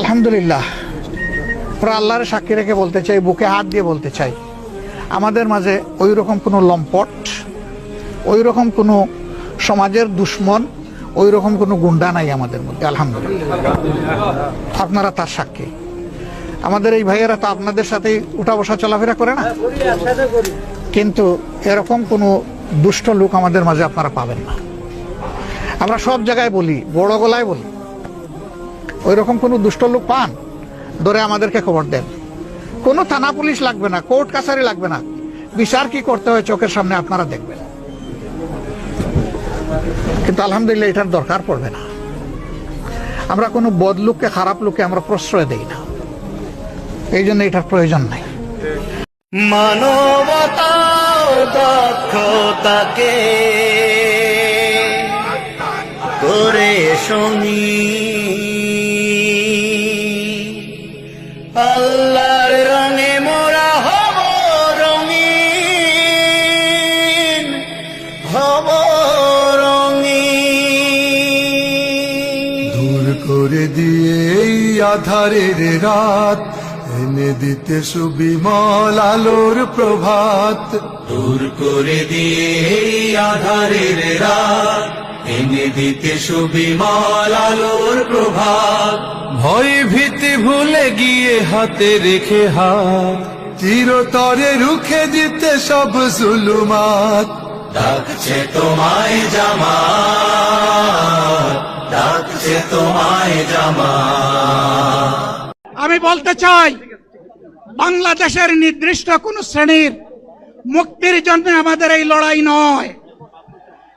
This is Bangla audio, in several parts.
আলহামদুলিল্লাহ। পুরো আল্লাহর সাক্ষী রেখে বলতে চাই, বুকে হাত দিয়ে বলতে চাই, আমাদের মাঝে ওই রকম কোনো লম্পট ওই রকম কোনো সমাজের দুশ্মন ওই রকম কোনো গুন্ডা নাই আমাদের মধ্যে, আলহামদুলিল্লাহ। আপনারা তার সাক্ষী। আমাদের এই ভাইয়েরা তো আপনাদের সাথেই উঠা বসা চলাফেরা করে না? কিন্তু এরকম কোনো দুষ্ট লোক আমাদের মাঝে আপনারা পাবেন না। আমরা সব জায়গায় বলি, বড় গলায় বলি ওই রকম কোনো দুষ্ট লোক পান? ধরে আমাদেরকে খবর দেন। কোনো থানা পুলিশ লাগবে না, কোর্ট কাছারি লাগবে না। বিচার কি করতে হয় চোখের সামনে আপনারা দেখবেন। কিন্তু আলহামদুলিল্লাহ এটার দরকার পড়বে না। আমরা কোনো বদ লোককে, খারাপ লোককে আমরা প্রশ্রয় দেই না। এই জন্য এটার প্রয়োজন নাই। মানবতা দক্ষতাকে করে সঙ্গী আল্লাহর রঙে মোরা হব রঙিন হব রঙিন। দূর করে দিয়ে এই আধারের রাত এনে দিতে সুবিমল আলোর প্রভাত। দূর করে দিয়ে এই আধারের রাত এনে দিতে সুবিমল আলোর প্রভাত। ভয় ভীতি ভুলে গিয়ে হাতে রেখে হাত। চিরতরে রুখে দিতে সব জুলুমাত। ডাকছে তোমায় জামা ডাকছে তোমায় জামা আমি বলতে চাই, বাংলাদেশের নির্দিষ্ট কোন শ্রেণির মুক্তির জন্য আমাদের এই লড়াই নয়।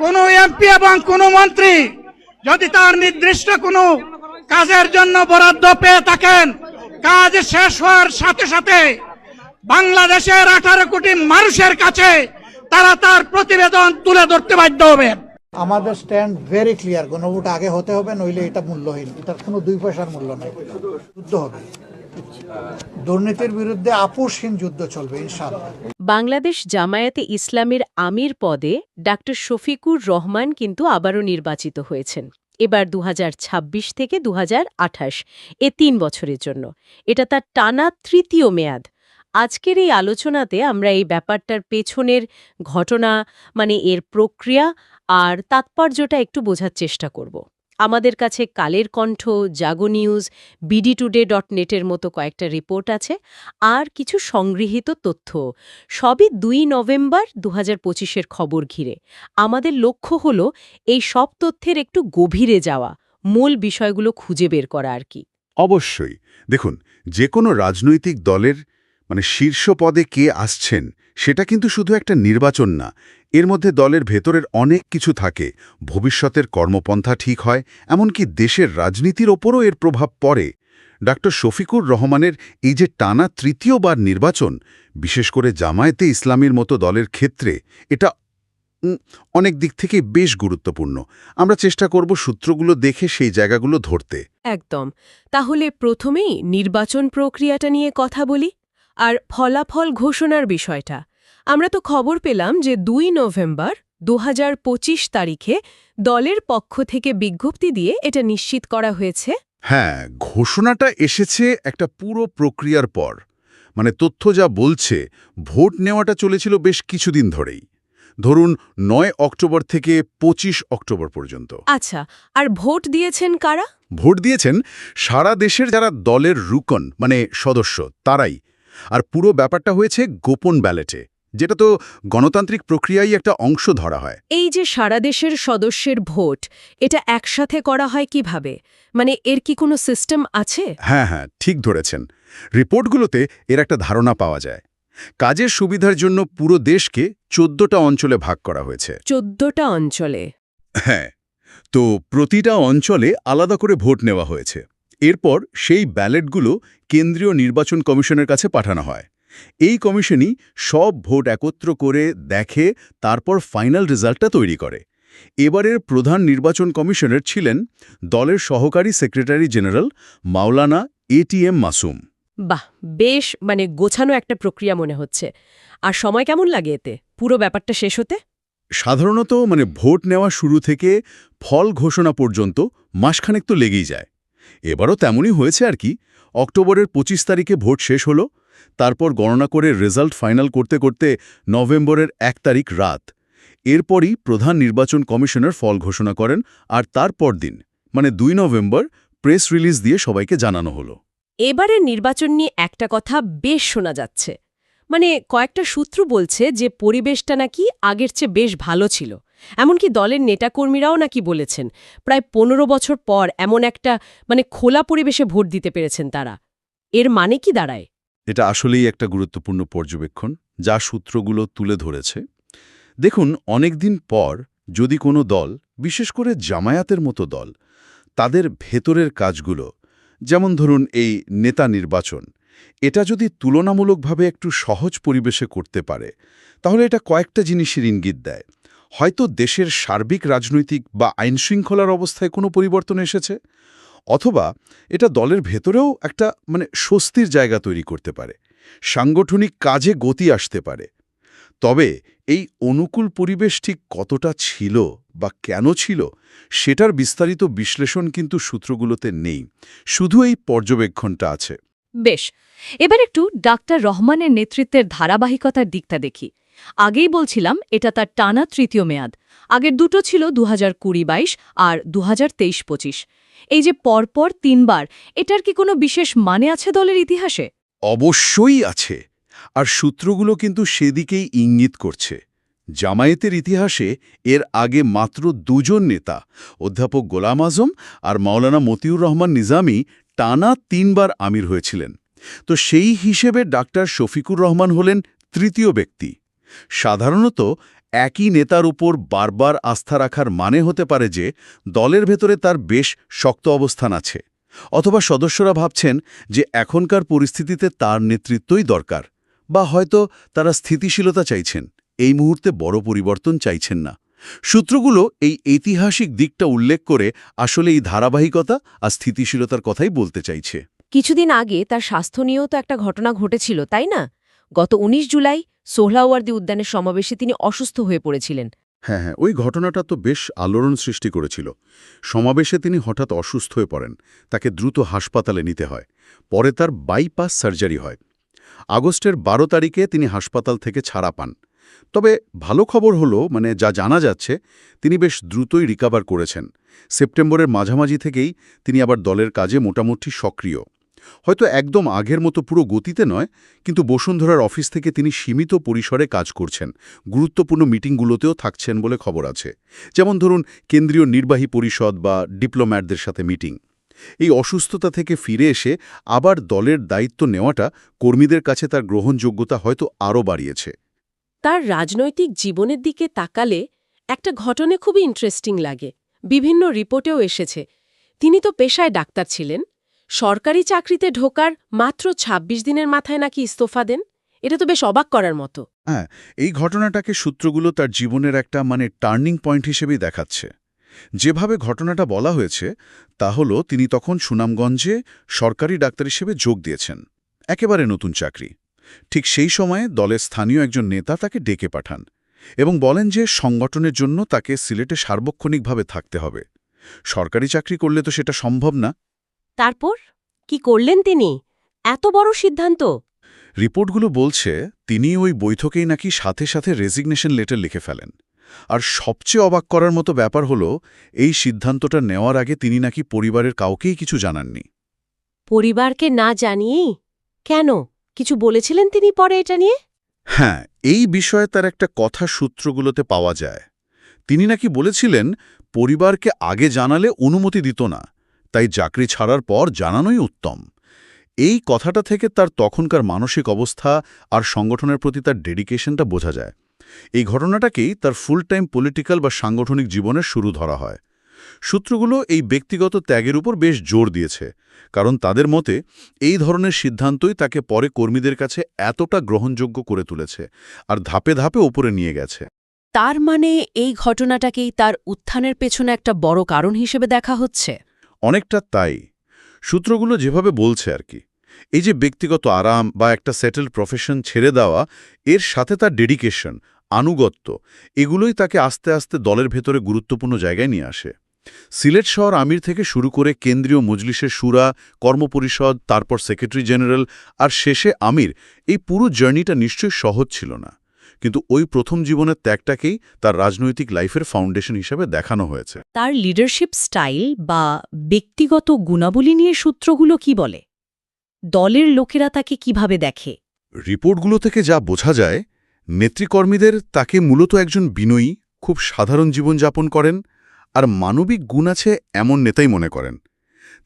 কোন এমপি এবং কোন মন্ত্রী যদি তার নির্দিষ্ট কোনো কাজের জন্য বরাদ্দ পেয়ে থাকেন, কাজ শেষ হওয়ার সাথে সাথে বাংলাদেশের আঠারো কোটি মানুষের কাছে তারা তার প্রতিবেদন তুলে ধরতে বাধ্য হবেন। আমাদের স্ট্যান্ড ভেরি ক্লিয়ার গণভোট আগে হতে হবে, নইলে এটা মূল্যহীন। এটার কোনো দুই পয়সার মূল্য নাই। যুদ্ধ হবে। দুর্নীতির বিরুদ্ধে আপোষহীন যুদ্ধ চলবে, ইনশাআল্লাহ। বাংলাদেশ জামায়াতে ইসলামের আমির পদে ডাক্তার শফিকুর রহমান কিন্তু আবারও নির্বাচিত হয়েছেন। এবার দু হাজার ছাব্বিশ থেকে দুহাজার আঠাশ, এ তিন বছরের জন্য। এটা তার টানা তৃতীয় মেয়াদ। আজকের এই আলোচনাতে আমরা এই ব্যাপারটার পেছনের ঘটনা মানে এর প্রক্রিয়া আর তাৎপর্যটা একটু বোঝার চেষ্টা করব। আমাদের কাছে Kaler Kantho, Jago news BD today dot নেটের মতো কয়েকটা রিপোর্ট আছে, আর কিছু সংগৃহীত তথ্য। সবই দুই নভেম্বর দু হাজার খবর ঘিরে। আমাদের লক্ষ্য হল এই সব তথ্যের একটু গভীরে যাওয়া, মূল বিষয়গুলো খুঁজে বের করা আর কি। অবশ্যই। দেখুন যে কোনো রাজনৈতিক দলের মানে শীর্ষ পদে কে আসছেন, সেটা কিন্তু শুধু একটা নির্বাচন না, এর মধ্যে দলের ভেতরের অনেক কিছু থাকে। ভবিষ্যতের কর্মপন্থা ঠিক হয়, এমনকি দেশের রাজনীতির ওপরও এর প্রভাব পড়ে। ডাক্তার শফিকুর রহমানের এই যে টানা তৃতীয়বার নির্বাচন, বিশেষ করে জামায়াতে ইসলামীর মতো দলের ক্ষেত্রে, এটা অনেক দিক থেকে বেশ গুরুত্বপূর্ণ। আমরা চেষ্টা করব সূত্রগুলো দেখে সেই জায়গাগুলো ধরতে। একদম। তাহলে প্রথমেই নির্বাচন প্রক্রিয়াটা নিয়ে কথা বলি। আর ফলাফল ঘোষণার বিষয়টা। আমরা তো খবর পেলাম যে দুই নভেম্বর দু হাজার পঁচিশ তারিখে দলের পক্ষ থেকে বিজ্ঞপ্তি দিয়ে এটা নিশ্চিত করা হয়েছে। হ্যাঁ ঘোষণাটা এসেছে একটা পুরো প্রক্রিয়ার পর। মানে তথ্য যা বলছে ভোট নেওয়াটা চলেছিল বেশ কিছুদিন ধরেই। ধরুন নয় অক্টোবর থেকে ২৫ অক্টোবর পর্যন্ত। আচ্ছা আর ভোট দিয়েছেন কারা? ভোট দিয়েছেন সারা দেশের যারা দলের রুকন মানে সদস্য তারাই। আর পুরো ব্যাপারটা হয়েছে গোপন ব্যালেটে যেটা তো গণতান্ত্রিক প্রক্রিয়ায় একটা অংশ ধরা হয়। এই যে সারা দেশের সদস্যের ভোট এটা একসাথে করা হয় কীভাবে? মানে এর কি কোনো সিস্টেম আছে? হ্যাঁ হ্যাঁ ঠিক ধরেছেন। রিপোর্টগুলোতে এর একটা ধারণা পাওয়া যায়। কাজের সুবিধার জন্য পুরো দেশকে চোদ্দটা অঞ্চলে ভাগ করা হয়েছে। চোদ্দটা অঞ্চলে। হ্যাঁ তো প্রতিটা অঞ্চলে আলাদা করে ভোট নেওয়া হয়েছে। এরপর সেই ব্যালেটগুলো কেন্দ্রীয় নির্বাচন কমিশনের কাছে পাঠানো হয়। এই কমিশনই সব ভোট একত্র করে দেখে তারপর ফাইনাল রেজাল্টটা তৈরি করে। এবারের প্রধান নির্বাচন কমিশনার ছিলেন দলের সহকারী secretary general Maulana ATM Masum. বাহ! বেশ মানে গোছানো একটা প্রক্রিয়া মনে হচ্ছে। আর সময় কেমন লাগে এতে? পুরো ব্যাপারটা শেষ হতে? সাধারণত মানে ভোট নেওয়া শুরু থেকে ফল ঘোষণা পর্যন্ত মাসখানেক তো লেগেই যায়। এবারও তেমনই হয়েছে আর কি। অক্টোবরের ২৫ তারিখে ভোট শেষ হলো, তারপর গণনা করে রেজাল্ট ফাইনাল করতে করতে নভেম্বরের এক তারিখ রাত। এরপরই প্রধান নির্বাচন কমিশনার ফল ঘোষণা করেন আর তারপর দিন মানে দুই নভেম্বর, প্রেস রিলিজ দিয়ে সবাইকে জানানো হলো। এবারের নির্বাচন নিয়ে একটা কথা বেশ শোনা যাচ্ছে। মানে কয়েকটা সূত্র বলছে যে পরিবেশটা নাকি আগের চেয়ে বেশ ভালো ছিল। এমনকি দলের নেতাকর্মীরাও নাকি বলেছেন, প্রায় পনেরো বছর পর এমন একটা মানে খোলা পরিবেশে ভোট দিতে পেরেছেন তারা। এর মানে কি দাঁড়ায়? এটা আসলেই একটা গুরুত্বপূর্ণ পর্যবেক্ষণ, যা সূত্রগুলো তুলে ধরেছে। দেখুন, অনেকদিন পর যদি কোনো দল, বিশেষ করে জামায়াতের মতো দল, তাদের ভেতরের কাজগুলো, যেমন ধরুন এই নেতা নির্বাচন, এটা যদি তুলনামূলকভাবে একটু সহজ পরিবেশে করতে পারে, তাহলে এটা কয়েকটা জিনিসের ইঙ্গিত দেয়। হয়তো দেশের সার্বিক রাজনৈতিক বা আইনশৃঙ্খলার অবস্থায় কোনো পরিবর্তন এসেছে? অথবা এটা দলের ভেতরেও একটা মানে স্বস্তির জায়গা তৈরি করতে পারে, সাংগঠনিক কাজে গতি আসতে পারে। তবে এই অনুকূল পরিবেশ ঠিক কতটা ছিল বা কেন ছিল, সেটার বিস্তারিত বিশ্লেষণ কিন্তু সূত্রগুলোতে নেই। শুধু এই পর্যবেক্ষণটা আছে। বেশ, এবার একটু ডাক্তার রহমানের নেতৃত্বের ধারাবাহিকতার দিকটা দেখি। আগেই বলছিলাম, এটা তার টানা তৃতীয় মেয়াদ। আগের দুটো ছিল দু হাজার কুড়ি বাইশ আর দু হাজার তেইশ পঁচিশ। এই যে পরপর তিনবার, এটার কি কোনো বিশেষ মানে আছে দলের ইতিহাসে? অবশ্যই আছে। আর সূত্রগুলো কিন্তু সেদিকেই ইঙ্গিত করছে। জামায়াতের ইতিহাসে এর আগে মাত্র দুজন নেতা, অধ্যাপক গোলাম আজম আর মাওলানা মতিউর রহমান নিজামী, টানা তিনবার আমির হয়েছিলেন। তো সেই হিসেবে ডাক্তার শফিকুর রহমান হলেন তৃতীয় ব্যক্তি। সাধারণত একই নেতার উপর বারবার আস্থা রাখার মানে হতে পারে যে দলের ভেতরে তার বেশ শক্ত অবস্থান আছে, অথবা সদস্যরা ভাবছেন যে এখনকার পরিস্থিতিতে তার নেতৃত্বই দরকার, বা হয়তো তারা স্থিতিশীলতা চাইছেন, এই মুহূর্তে বড় পরিবর্তন চাইছেন না। সূত্রগুলো এই ঐতিহাসিক দিকটা উল্লেখ করে আসলে এই ধারাবাহিকতা আর স্থিতিশীলতার কথাই বলতে চাইছে। কিছুদিন আগে তার স্বাস্থ্য নিয়েও তো একটা ঘটনা ঘটেছিল, তাই না? গত ১৯ জুলাই সোহলাওয়ার্দী উদ্যানের সমাবেশে তিনি অসুস্থ হয়ে পড়েছিলেন। হ্যাঁ হ্যাঁ ওই ঘটনাটা তো বেশ আলোড়ন সৃষ্টি করেছিল। সমাবেশে তিনি হঠাৎ অসুস্থ হয়ে পড়েন। তাকে দ্রুত হাসপাতালে নিতে হয়। পরে তার বাইপাস সার্জারি হয়। আগস্টের বারো তারিখে তিনি হাসপাতাল থেকে ছাড়া পান। তবে ভালো খবর হলো মানে যা জানা যাচ্ছে, তিনি বেশ দ্রুতই রিকাভার করেছেন। সেপ্টেম্বরের মাঝামাঝি থেকেই তিনি আবার দলের কাজে মোটামুটি সক্রিয়। হয়তো একদম আগের মতো পুরো গতিতে নয়, কিন্তু বসুন্ধরার অফিস থেকে তিনি সীমিত পরিসরে কাজ করছেন। গুরুত্বপূর্ণ মিটিংগুলোতেও থাকছেন বলে খবর আছে। যেমন ধরুন, কেন্দ্রীয় নির্বাহী পরিষদ বা ডিপ্লোম্যাটদের সাথে মিটিং। এই অসুস্থতা থেকে ফিরে এসে আবার দলের দায়িত্ব নেওয়াটা কর্মীদের কাছে তার গ্রহণযোগ্যতা হয়তো আরও বাড়িয়েছে। তার রাজনৈতিক জীবনের দিকে তাকালে একটা ঘটনা খুবই ইন্টারেস্টিং লাগে। বিভিন্ন রিপোর্টেও এসেছে। তিনি তো পেশায় ডাক্তার ছিলেন। সরকারি চাকরিতে ঢোকার মাত্র ২৬ দিনের মাথায় নাকি ইস্তফা দেন? এটা তো বেশ অবাক করার মতো। হ্যাঁ এই ঘটনাটাকে সূত্রগুলো তার জীবনের একটা মানে টার্নিং পয়েন্ট হিসেবেই দেখাচ্ছে। যেভাবে ঘটনাটা বলা হয়েছে, তা হলো তিনি তখন সুনামগঞ্জে সরকারি ডাক্তার হিসেবে যোগ দিয়েছেন, একেবারে নতুন চাকরি। ঠিক সেই সময়ে দলের স্থানীয় একজন নেতা তাকে ডেকে পাঠান এবং বলেন যে সংগঠনের জন্য তাকে সিলেটে সার্বক্ষণিকভাবে থাকতে হবে। সরকারি চাকরি করলে তো সেটা সম্ভব না। তারপর? কি করলেন তিনি? এত বড় সিদ্ধান্ত। রিপোর্টগুলো বলছে তিনি ওই বৈঠকেই নাকি সাথে সাথে রেজিগনেশন লেটার লিখে ফেলেন। আর সবচেয়ে অবাক করার মতো ব্যাপার হলো এই সিদ্ধান্তটা নেওয়ার আগে তিনি নাকি পরিবারের কাউকেই কিছু জানাননি। পরিবারকে না জানিয়েই? কেন? কিছু বলেছিলেন তিনি পরে এটা নিয়ে? হ্যাঁ এই বিষয়ে তার একটা কথা সূত্রগুলোতে পাওয়া যায়। তিনি নাকি বলেছিলেন পরিবারকে আগে জানালে অনুমতি দিত না। তাই চাকরি ছাড়ার পর জানানোই উত্তম। এই কথাটা থেকে তার তখনকার মানসিক অবস্থা আর সংগঠনের প্রতি তার ডেডিকেশনটা বোঝা যায়। এই ঘটনাটাকেই তার ফুল টাইম পলিটিক্যাল বা সাংগঠনিক জীবনের শুরু ধরা হয়। সূত্রগুলো এই ব্যক্তিগত ত্যাগের উপর বেশ জোর দিয়েছে, কারণ তাদের মতে এই ধরনের সিদ্ধান্তই তাকে পরে কর্মীদের কাছে এতটা গ্রহণযোগ্য করে তুলেছে আর ধাপে ধাপে ওপরে নিয়ে গেছে। তার মানে এই ঘটনাটাকেই তার উত্থানের পেছনে একটা বড় কারণ হিসেবে দেখা হচ্ছে? অনেকটা তাই। সূত্রগুলো যেভাবে বলছে আর কি, এই যে ব্যক্তিগত আরাম বা একটা সেটেলড প্রফেশন ছেড়ে দেওয়া, এর সাথে তার ডেডিকেশন আনুগত্য, এগুলোই তাকে আস্তে আস্তে দলের ভেতরে গুরুত্বপূর্ণ জায়গায় নিয়ে আসে। সিলেট শহর আমির থেকে শুরু করে কেন্দ্রীয় মজলিসের সুরা, কর্মপরিষদ, তারপর সেক্রেটারি জেনারেল আর শেষে আমির, এই পুরো জার্নিটা নিশ্চয়ই সহজ ছিল না। কিন্তু ওই প্রথম জীবনের ত্যাগটাকেই তার রাজনৈতিক লাইফের ফাউন্ডেশন হিসেবে দেখানো হয়েছে। তার লিডারশিপ স্টাইল বা ব্যক্তিগত গুণাবলী নিয়ে সূত্রগুলো কি বলে? দলের লোকেরা তাকে কীভাবে দেখে? রিপোর্টগুলো থেকে যা বোঝা যায় নেতৃকর্মীদের তাকে মূলত একজন বিনয়ী খুব সাধারণ জীবনযাপন করেন আর মানবিক গুণ আছে এমন নেতাই মনে করেন।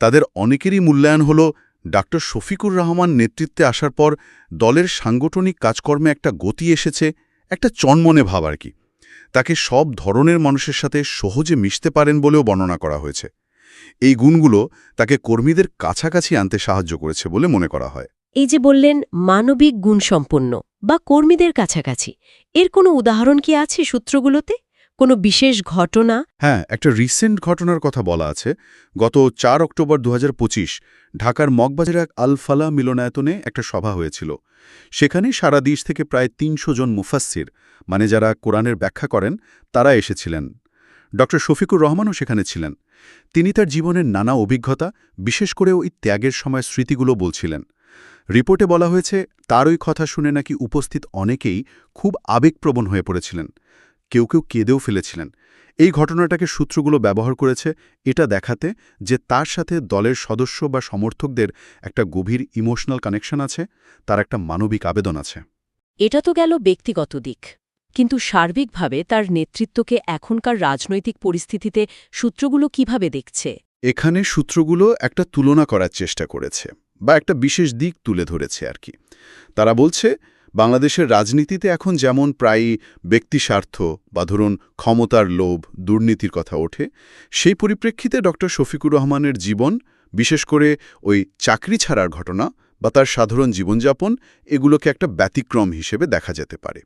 তাদের অনেকেরই মূল্যায়ন হল ডাক্তার শফিকুর রহমান নেতৃত্বে আসার পর দলের সাংগঠনিক কাজকর্মে একটা গতি এসেছে একটা চনমনে ভাব আর কি। তাকে সব ধরনের মানুষের সাথে সহজে মিশতে পারেন বলেও বর্ণনা করা হয়েছে। এই গুণগুলো তাকে কর্মীদের কাছাকাছি আনতে সাহায্য করেছে বলে মনে করা হয়। এই যে বললেন মানবিক গুণ সম্পন্ন বা কর্মীদের কাছাকাছি, এর কোনো উদাহরণ কি আছে সূত্রগুলোতে? কোনো বিশেষ ঘটনা? হ্যাঁ একটা রিসেন্ট ঘটনার কথা বলা আছে। গত চার অক্টোবর দু হাজার পঁচিশ ঢাকার মগবাজার এক আলফালা মিলনায়তনে একটা সভা হয়েছিল। সেখানে সারা দেশ থেকে প্রায় তিনশো জন মুফাসির মানে যারা কোরআনের ব্যাখ্যা করেন, তারা এসেছিলেন। ড. শফিকুর রহমানও সেখানে ছিলেন। তিনি তার জীবনের নানা অভিজ্ঞতা, বিশেষ করে ওই ত্যাগের সময় স্মৃতিগুলো বলছিলেন। রিপোর্টে বলা হয়েছে তার ওই কথা শুনে নাকি উপস্থিত অনেকেই খুব আবেগপ্রবণ হয়ে পড়েছিলেন। কেউ কেউ কেঁদেও ফেলেছিলেন। এই ঘটনাটাকে সূত্রগুলো ব্যবহার করেছে এটা দেখাতে যে তার সাথে দলের সদস্য বা সমর্থকদের একটা গভীর ইমোশনাল কানেকশন আছে তার একটা মানবিক আবেদন আছে। এটা তো গেল ব্যক্তিগত দিক। কিন্তু সার্বিকভাবে তার নেতৃত্বকে এখনকার রাজনৈতিক পরিস্থিতিতে সূত্রগুলো কীভাবে দেখছে? এখানে সূত্রগুলো একটা তুলনা করার চেষ্টা করেছে বা একটা বিশেষ দিক তুলে ধরেছে আর কি। তারা বলছে বাংলাদেশের রাজনীতিতে এখন যেমন প্রায়ই ব্যক্তিস্বার্থ বা ধরুন ক্ষমতার লোভ, দুর্নীতির কথা ওঠে, সেই পরিপ্রেক্ষিতে ড. শফিকুর রহমানের জীবন, বিশেষ করে ওই চাকরি ছাড়ার ঘটনা বা তার সাধারণ জীবনযাপন, এগুলোকে একটা ব্যতিক্রম হিসেবে দেখা যেতে পারে।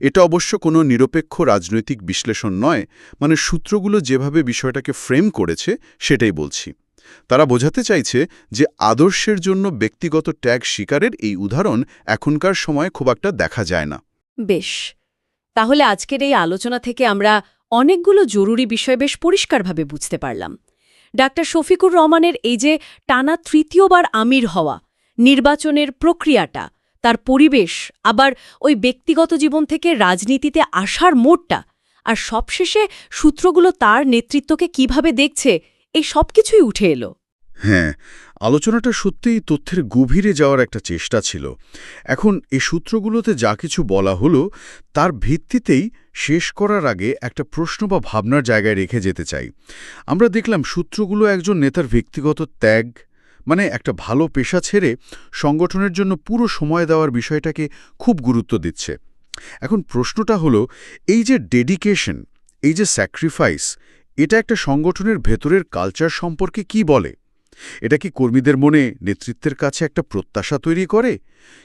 এটা অবশ্য কোনো নিরপেক্ষ রাজনৈতিক বিশ্লেষণ নয় মানে সূত্রগুলো যেভাবে বিষয়টাকে ফ্রেম করেছে, সেটাই বলছি। তারা বোঝাতে চাইছে যে আদর্শের জন্য ব্যক্তিগত ট্যাগ শিকারের এই উদাহরণ এখনকার সময়ে খুব একটা দেখা যায় না। বেশ, তাহলে আজকের এই আলোচনা থেকে আমরা অনেকগুলো জরুরি বিষয় বেশ পরিষ্কারভাবে বুঝতে পারলাম। ডাক্তার শফিকুর রহমানের এই যে টানা তৃতীয়বার আমির হওয়া, নির্বাচনের প্রক্রিয়াটা, তার পরিবেশ, আবার ওই ব্যক্তিগত জীবন থেকে রাজনীতিতে আসার মোড়টা, আর সবশেষে সূত্রগুলো তার নেতৃত্বকে কীভাবে দেখছে এই সবকিছুই উঠে এলো। হ্যাঁ আলোচনাটা সত্যিই তথ্যের গভীরে যাওয়ার একটা চেষ্টা ছিল। এখন এই সূত্রগুলোতে যা কিছু বলা হলো, তার ভিত্তিতেই শেষ করার আগে একটা প্রশ্ন বা ভাবনার জায়গায় রেখে যেতে চাই। আমরা দেখলাম সূত্রগুলো একজন নেতার ব্যক্তিগত ত্যাগ মানে একটা ভালো পেশা ছেড়ে সংগঠনের জন্য পুরো সময় দেওয়ার বিষয়টাকে খুব গুরুত্ব দিচ্ছে। এখন প্রশ্নটা হলো, এই যে ডেডিকেশন এই যে স্যাক্রিফাইস এটা একটা সংগঠনের ভেতরের কালচার সম্পর্কে কি বলে? এটা কি কর্মীদের মনে নেতৃত্বের কাছে একটা প্রত্যাশা তৈরি করে?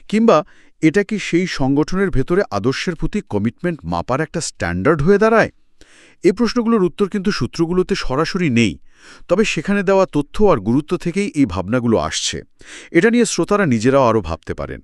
কিংবা এটা কি সেই সংগঠনের ভেতরে আদর্শের প্রতি কমিটমেন্ট মাপার একটা স্ট্যান্ডার্ড হয়ে দাঁড়ায়? এই প্রশ্নগুলোর উত্তর কিন্তু সূত্রগুলোতে সরাসরি নেই। তবে সেখানে দেওয়া তথ্য আর গুরুত্ব থেকেই এই ভাবনাগুলো আসছে। এটা নিয়ে শ্রোতারা নিজেরাও আরও ভাবতে পারেন।